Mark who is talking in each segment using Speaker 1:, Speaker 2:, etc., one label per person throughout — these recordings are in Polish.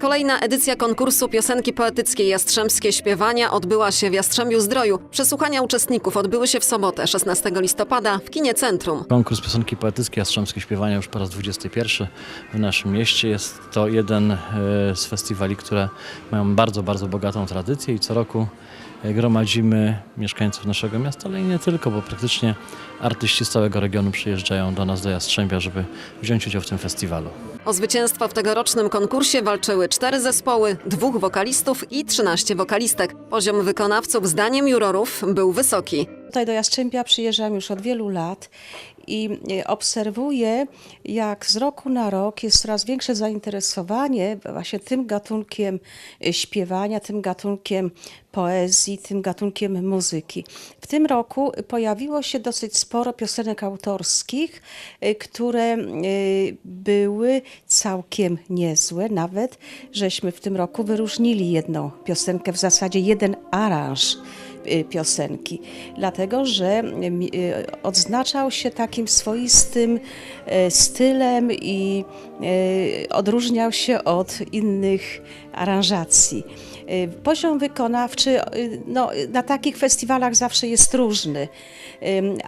Speaker 1: Kolejna edycja konkursu piosenki poetyckiej Jastrzębskie Śpiewania odbyła się w Jastrzębiu Zdroju. Przesłuchania uczestników odbyły się w sobotę, 16 listopada w kinie Centrum.
Speaker 2: Konkurs piosenki poetyckiej Jastrzębskie Śpiewania już po raz 21 w naszym mieście. Jest to jeden e, z festiwali, które mają bardzo, bardzo bogatą tradycję i co roku e, gromadzimy mieszkańców naszego miasta, ale i nie tylko, bo praktycznie artyści z całego regionu przyjeżdżają do nas do Jastrzębia, żeby wziąć udział w tym festiwalu.
Speaker 1: O zwycięstwo w tegorocznym konkursie walczyły cztery zespoły, dwóch wokalistów i 13 wokalistek. Poziom wykonawców zdaniem jurorów był wysoki.
Speaker 3: Tutaj do Jastrzębia przyjeżdżam już od wielu lat i obserwuję, jak z roku na rok jest coraz większe zainteresowanie właśnie tym gatunkiem śpiewania, tym gatunkiem poezji, tym gatunkiem muzyki. W tym roku pojawiło się dosyć sporo piosenek autorskich, e, które e, były całkiem niezłe. Nawet żeśmy w tym roku wyróżnili jedną piosenkę, w zasadzie jeden aranż y, piosenki, dlatego że y, odznaczał się takim swoistym y, stylem i y, odróżniał się od innych aranżacji. Y, Poziom wykonawczy y, no, na takich festiwalach zawsze jest różny,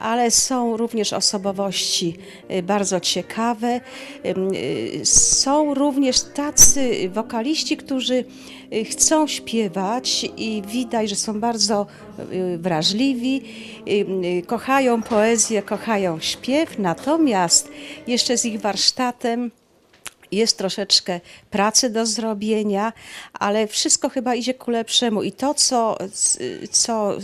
Speaker 3: ale są również osobowości y, bardzo ciekawe. Y, Są również tacy wokaliści, którzy y, chcą śpiewać i widać, że są bardzo y, wrażliwi, y, y, kochają poezję, kochają śpiew, natomiast jeszcze z ich warsztatem jest troszeczkę pracy do zrobienia, ale wszystko chyba idzie ku lepszemu. I to, co, co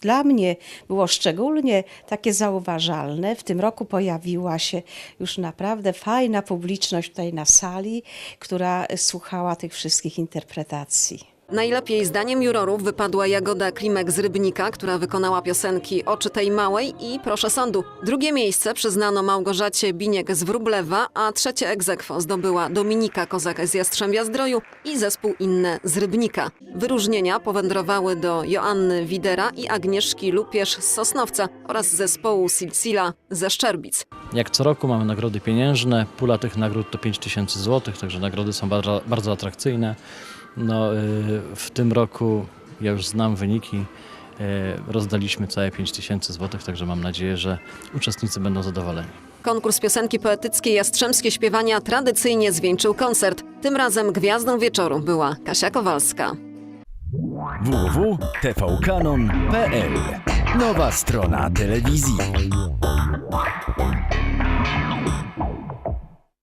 Speaker 3: dla mnie było szczególnie takie zauważalne, w tym roku pojawiła się już naprawdę fajna publiczność tutaj na sali, która słuchała tych wszystkich interpretacji.
Speaker 1: Najlepiej zdaniem jurorów wypadła Jagoda Klimek z Rybnika, która wykonała piosenki Oczy tej małej i Proszę sądu. Drugie miejsce przyznano Małgorzacie Biniek z Wróblewa, a trzecie egzekwo zdobyła Dominika Kozak z Jastrzębia Zdroju i zespół Inne z Rybnika. Wyróżnienia powędrowały do Joanny Widera i Agnieszki Lupierz z Sosnowca oraz zespołu Silsila ze Szczerbic.
Speaker 2: Jak co roku mamy nagrody pieniężne, pula tych nagród to 5000 zł, także nagrody są bardzo, bardzo atrakcyjne. No, y, w tym roku ja już znam wyniki, y, rozdaliśmy całe 5000 zł, także mam nadzieję, że uczestnicy będą zadowoleni.
Speaker 1: Konkurs piosenki poetyckiej Jastrzębskie Śpiewania tradycyjnie zwieńczył koncert. Tym razem gwiazdą wieczoru była Kasia Kowalska.
Speaker 4: www.tvkanon.pl Nowa strona telewizji.